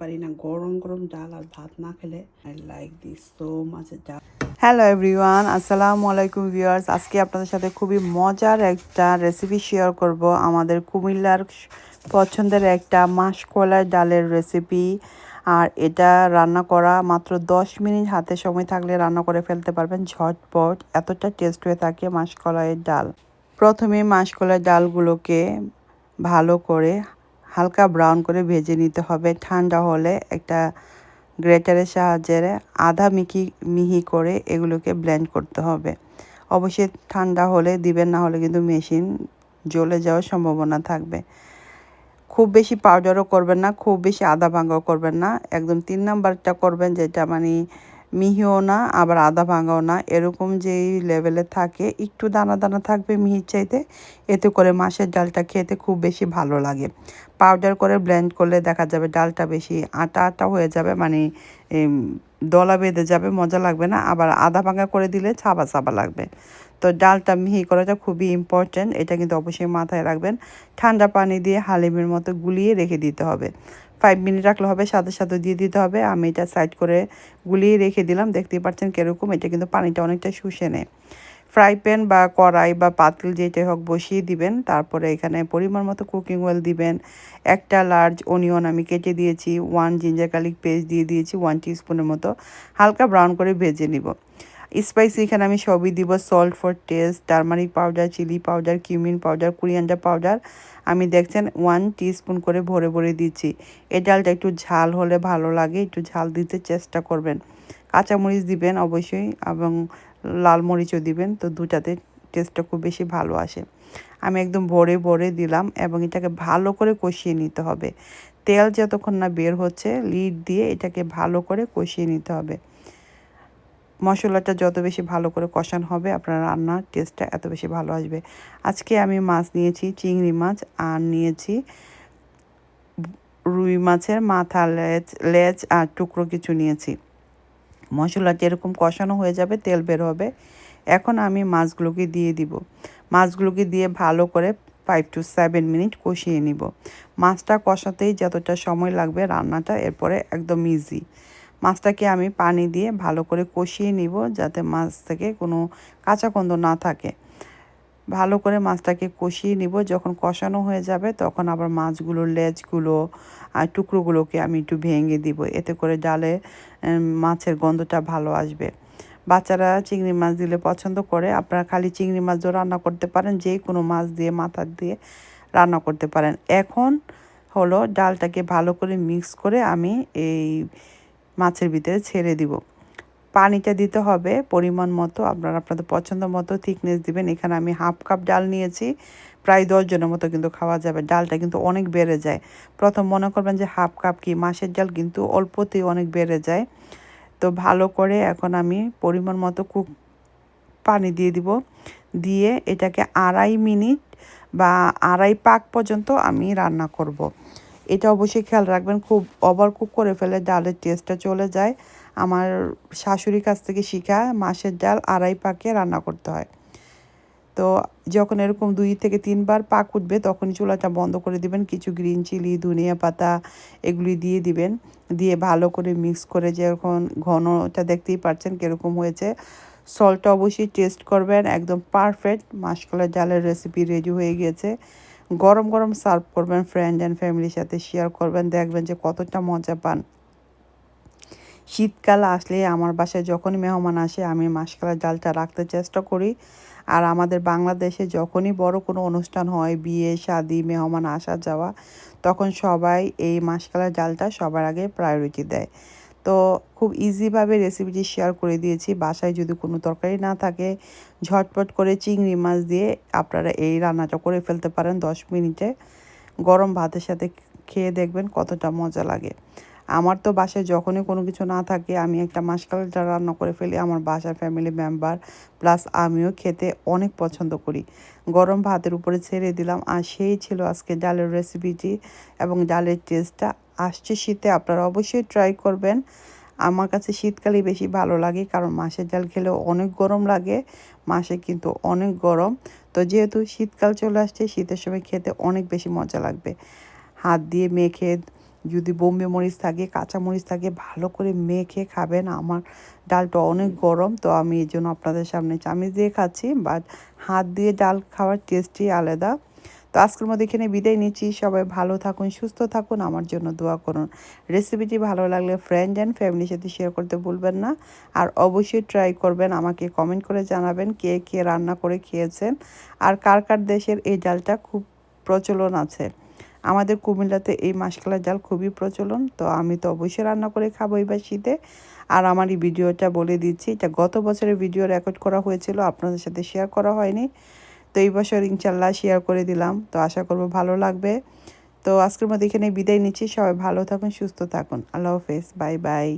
পারি না। গরম গরম ডাল আর ভাত না খেলে I like this so much dal. Hello everyone আসসালামু আলাইকুম ভিউয়ার্স আজকে আপনাদের সাথে খুবই মজার একটা রেসিপি শেয়ার করব। আমাদের কুমিল্লার পছন্দের একটা মাসকলাই ডালের রেসিপি আর এটা রান্না করা মাত্র 10 মিনিট হাতে সময় থাকলে রান্না করে ফেলতে পারবেন ঝটপট। এতটা টেস্ট হয়ে থাকে মাসকলাইয়ের ডাল। প্রথমে মাসকলাইয়ের ডালগুলোকে ভালো করে হালকা ব্রাউন করে ভেজে নিতে হবে। ঠান্ডা হলে একটা গ্রেটারের সাহায্যে আধা মিহি মিহি করে এগুলোকে ব্লেন্ড করতে হবে। অবশ্যই ঠান্ডা হলে দিবেন, না হলে কিন্তু মেশিন জ্বলে যাওয়ার সম্ভাবনা থাকবে। খুব বেশি পাউডারও করবেন না, খুব বেশি আদা ভাঙাও করবেন না। একদম তিন নাম্বারটা করবেন যেটা মানে মিহিও না, আবার আদা ভাঙাও না, এরকম যেই লেভেলে থাকে, একটু দানা দানা থাকবে মিহির চাইতে, এতে করে মাছের ডালটা খেতে খুব বেশি ভালো লাগে। পাউডার করে ব্লেন্ড করলে দেখা যাবে ডালটা বেশি আটা আটা হয়ে যাবে মানে দলা বেঁধে যাবে, মজা লাগবে না, আবার আদা ভাঙা করে দিলে ছাবা ছাবা লাগবে। তো ডালটা মিহি করাটা খুবই ইম্পর্ট্যান্ট এটা কিন্তু অবশ্যই মাথায় রাখবেন। ঠান্ডা পানি দিয়ে হালিমের মতো গুলিয়ে রেখে দিতে হবে। ফাইভ মিনিট রাখলে হবে সাথে সাথে দিয়ে দিতে হবে। আমি এটা সাইড করে গুলিয়ে রেখে দিলাম, দেখতেই পাচ্ছেন কীরকম। এটা কিন্তু পানিটা অনেকটা শুষে নেয়। ফ্রাই প্যান বা কড়াই বা পাতিল যেটাই হোক বসিয়ে দিবেন। তারপরে এখানে পরিমাণ মতো কুকিং অয়েল দিবেন। একটা লার্জ অনিয়ন আমি কেটে দিয়েছি ওয়ান জিঞ্জার গার্লিক পেস্ট দিয়ে দিয়েছি ওয়ান স্পুনের মতো। হালকা ব্রাউন করে ভেজে নিব। স্পাইসি এখানে আমি সবই দিব। Salt for taste turmeric powder chilli powder cumin powder coriander powder আমি দেখছেন ওয়ান স্পুন করে ভরে ভরে দিচ্ছি। এই ডালটা একটু ঝাল হলে ভালো লাগে, একটু ঝাল দিতে চেষ্টা করবেন। কাঁচামরিচ দিবেন অবশ্যই এবং লাল মরিচও দিবেন, তো দুটাতে টেস্টটা খুব বেশি ভালো আসে। আমি একদম ভরে ভরে দিলাম এবং এটাকে ভালো করে কষিয়ে নিতে হবে। তেল যতক্ষণ না বের হচ্ছে লিড দিয়ে এটাকে ভালো করে কষিয়ে নিতে হবে। মশলাটা যত বেশি ভালো করে কষানো হবে, আপনার রান্নার টেস্টটা এত বেশি ভালো আসবে। আজকে আমি মাছ নিয়েছি, চিংড়ি মাছ, আর নিয়েছি রুই মাছের মাথা লেজ লেজ আর টুকরো কিছু নিয়েছি। মশলাটি এরকম কষানো হয়ে যাবে, তেল বের হবে। এখন আমি মাছগুলোকে দিয়ে দিব। মাছগুলোকে দিয়ে ভালো করে ফাইভ টু সেভেন মিনিট কষিয়ে নিব। মাছটা কষাতেই যতটা সময় লাগবে রান্নাটা, এরপরে একদম ইজি মাছটাকে আমি পানি দিয়ে ভালো করে কষিয়ে নিব যাতে মাছ থেকে কোনো কাঁচা গন্ধ না থাকে। ভালো করে মাছটাকে কষিয়ে নিব। যখন কষানো হয়ে যাবে তখন আবার মাছগুলোর লেজগুলো আর টুকরোগুলোকে আমি একটু ভেঙে দিব। এতে করে ডালে মাছের গন্ধটা ভালো আসবে। বাচ্চারা চিংড়ি মাছ দিলে পছন্দ করে। আপনারা খালি চিংড়ি মাছ রান্না করতে পারেন, যে কোনো মাছ দিয়ে, মাথা দিয়ে রান্না করতে পারেন। এখন হলো ডালটাকে ভালো করে মিক্স করে আমি এই মাছের ভিতরে ছেড়ে দিব। পানিটা দিতে হবে, পরিমাণ মতো, আপনারা আপনাদের পছন্দ মতো থিকনেস দিবেন। এখানে আমি হাফ কাপ ডাল নিয়েছি, প্রায় দশজনের মতো কিন্তু খাওয়া যাবে। ডালটা কিন্তু অনেক বেড়ে যায়। প্রথম মনে করবেন যে হাফ কাপ কি মাছের ডাল কিন্তু অল্পতেই অনেক বেড়ে যায়। তো ভালো করে এখন আমি পরিমাণ মতো কুক পানি দিয়ে দিব। দিয়ে এটাকে আড়াই মিনিট বা আড়াই পাক পর্যন্ত আমি রান্না করব। এটা অবশ্যই খেয়াল রাখবেন, খুব ওভার কুক করে ফেলে ডালের টেস্টটা চলে যায়। আমার শাশুড়ির কাছ থেকে শিখা মাছের ডাল আড়াই পাকে রান্না করতে হয়। তো যখন এরকম দুই থেকে তিনবার পাক উঠবে তখন চুলাটা বন্ধ করে দিবেন। কিছু গ্রিন চিলি ধনিয়া পাতা, এগুলি দিয়ে দিবেন। দিয়ে ভালো করে মিক্স করে যখন ঘনটা দেখতেই পাচ্ছেন কীরকম হয়েছে। সল্টটা অবশ্যই টেস্ট করবেন, একদম পারফেক্ট মাসকলার ডালের রেসিপি রেডি হয়ে গিয়েছে গরম গরম সার্ভ করবেন ফ্রেন্ড অ্যান্ড ফ্যামিলির সাথে শেয়ার করবেন, দেখবেন যে কতটা মজা পান। শীতকাল আসলে আমার বাসায় যখনই মেহমান আসে, আমি মাসকালার ডালটা রাখতে চেষ্টা করি। আর আমাদের বাংলাদেশে যখনই বড় কোনো অনুষ্ঠান হয়, বিয়ে, শাদি, মেহমান আসা, যাওয়া, তখন সবাই এই মাসকালার ডালটা সবার আগে প্রায়োরিটি দেয়। তো খুব ইজিভাবে রেসিপিটি শেয়ার করে দিয়েছি। বাসায় যদি কোনো তরকারি না থাকে, ঝটপট করে চিংড়ি মাছ দিয়ে আপনারা এই রান্নাটা করে ফেলতে পারেন দশ মিনিটে। গরম ভাতের সাথে খেয়ে দেখবেন কতটা মজা লাগে। আমার তো বাসায় যখনই কোনো কিছু না থাকে, আমি একটা মাসকালটা রান্না করে ফেলি। আমার বাসার ফ্যামিলি মেম্বার প্লাস আমিও খেতে অনেক পছন্দ করি। গরম ভাতের উপরে ছেড়ে দিলাম। আর সেই ছিল আজকে ডালের রেসিপিটি এবং ডালের টেস্টটা আসছে শীতে, আপনারা অবশ্যই ট্রাই করবেন। আমার কাছে শীতকালেই বেশি ভালো লাগে, কারণ মাছের ডাল খেলেও অনেক গরম লাগে, মাসে কিন্তু অনেক গরম। তো যেহেতু শীতকাল চলে আসছে, শীতের সময় খেতে অনেক বেশি মজা লাগবে। হাত দিয়ে মেখে যদি বোম্বে মরিচ থাকে, কাঁচা মরিচ থাকে, ভালো করে মেখে খাবেন। আমার ডালটা অনেক গরম, তো আমি এই জন্য আপনাদের সামনে চামিচ দিয়ে খাচ্ছি বাট হাত দিয়ে ডাল খাওয়ার টেস্টই আলাদা। তো আজকের মধ্যে এখানে বিদায় নিচ্ছি। সবাই ভালো থাকুন, সুস্থ থাকুন, আমার জন্য দোয়া করুন। রেসিপিটি ভালো লাগলে ফ্রেন্ড অ্যান্ড ফ্যামিলির সাথে শেয়ার করতে ভুলবেন না। আর অবশ্যই ট্রাই করবেন, আমাকে কমেন্ট করে জানাবেন কে কে রান্না করে খেয়েছেন আর কার কার দেশের এই ডালটা খুব প্রচলন আছে। আমাদের কুমিল্লাতে এই মাসকালার ডাল খুবই প্রচলন, তো আমি তো অবশ্যই রান্না করে খাব এবার শীতে আর আমার এই ভিডিওটা বলে দিচ্ছি, এটা গত বছরের ভিডিও রেকর্ড করা হয়েছিল, আপনাদের সাথে শেয়ার করা হয়নি। তো এই বছর ইনশাল্লাহ শেয়ার করে দিলাম। তো আশা করব ভালো লাগবে। তো আজকের মধ্যে এখানে বিদায় নিচ্ছি। সবাই ভালো থাকুন, সুস্থ থাকুন। আল্লাহ হাফেজ। Bye bye.